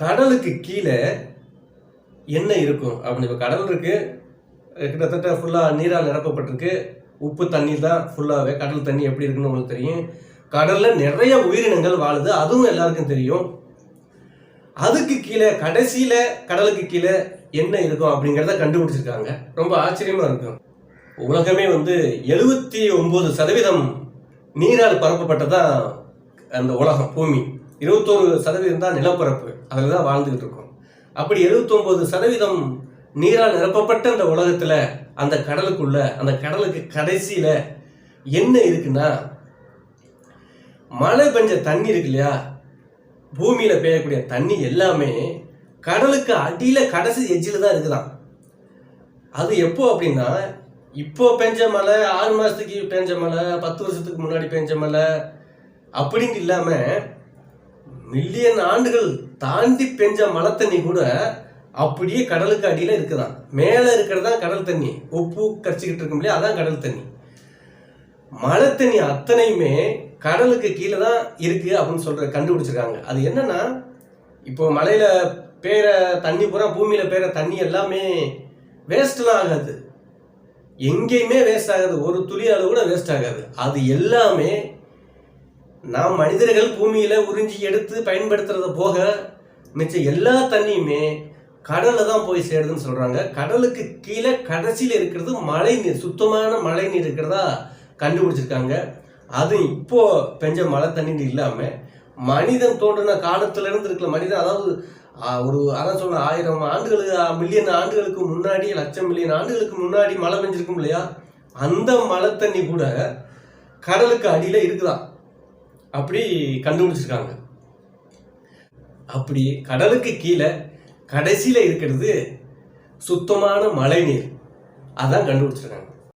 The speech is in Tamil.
கடலுக்கு கீழே என்ன இருக்கும்? அப்படின்னு இப்போ கடல் இருக்கு. கிட்டத்தட்ட ஃபுல்லாக நீரால் நிரப்பப்பட்டிருக்கு. உப்பு தண்ணி தான் ஃபுல்லாகவே கடல் தண்ணி எப்படி இருக்குன்னு உங்களுக்கு தெரியும். கடலில் நிறைய உயிரினங்கள் வாழுது. அதுவும் எல்லாருக்கும் தெரியும். அதுக்கு கீழே கடைசியில் கடலுக்கு கீழே என்ன இருக்கும் அப்படிங்கிறத கண்டுபிடிச்சிருக்காங்க. ரொம்ப ஆச்சரியமாக இருக்கும். உலகமே வந்து எழுபத்தி ஒம்பது சதவீதம் நீரால் பரப்பப்பட்டதான் அந்த உலகம் பூமி. இருபத்தோரு சதவீதம் தான் நிலப்பரப்பு. அதில் தான் வாழ்ந்துகிட்டு இருக்கோம். அப்படி 79% சதவீதம் நீரால் நிரப்பப்பட்ட அந்த உலகத்தில் அந்த கடலுக்குள்ள அந்த கடலுக்கு கடைசியில் என்ன இருக்குன்னா மழை பெஞ்ச தண்ணி இருக்கு இல்லையா? பூமியில் பெய்யக்கூடிய தண்ணி எல்லாமே கடலுக்கு அடியில் கடைசி எஜ்ஜில் தான் இருக்குதான் அது எப்போ அப்படின்னா இப்போ பெஞ்ச மழை ஆறு மாதத்துக்கு பெஞ்ச மழை பத்து வருஷத்துக்கு முன்னாடி பெஞ்ச மழை அப்படின்னு இல்லாமல் மில்லியன் ஆண்டுகள் தாண்டி பெஞ்ச மழை தண்ணி கூட அப்படியே கடலுக்கு அடியில் இருக்குதான். மேலே இருக்கிறது தான் கடல் தண்ணி. உப்பு கரைச்சிக்கிட்டு இருக்கும் இல்லையா? அதான் கடல் தண்ணி. மழை தண்ணி அத்தனையுமே கடலுக்கு கீழே தான் இருக்குது அப்படின்னு சொல்கிற கண்டுபிடிச்சிருக்காங்க. அது என்னன்னா இப்போ மலையில் பேர தண்ணி பூரா பூமியில் பேர தண்ணி எல்லாமே வேஸ்ட்லாம் ஆகாது. எங்கேயுமே வேஸ்ட் ஆகாது. ஒரு துளி அளவு கூட வேஸ்ட் ஆகாது. அது எல்லாமே நாம் மனிதர்கள் பூமியில உறிஞ்சி எடுத்து பயன்படுத்துறத போக மிச்சம் எல்லா தண்ணியுமே கடல்ல தான் போய் சேருதுன்னு சொல்றாங்க. கடலுக்கு கீழே கடைசியில் இருக்கிறது மழை நீர் சுத்தமான மழை நீர் இருக்கிறதா கண்டுபிடிச்சிருக்காங்க. அதுவும் இப்போ பெஞ்ச மழை தண்ணி இல்லாம மனிதன் தோன்றின காலத்துல இருந்து இருக்கிற மனிதன் அதாவது ஒரு அதான் சொன்ன ஆயிரம் ஆண்டுகளுக்கு மில்லியன் ஆண்டுகளுக்கு முன்னாடி லட்சம் மில்லியன் ஆண்டுகளுக்கு முன்னாடி மழை பெஞ்சிருக்கும் இல்லையா? அந்த மழை தண்ணி கூட கடலுக்கு அடியில இருக்குதான் அப்படி கண்டுபிடிச்சிருக்காங்க. அப்படி கடலுக்கு கீழே கடைசியில் இருக்கிறது சுத்தமான மழை நீர் அதான் கண்டுபிடிச்சிருக்காங்க.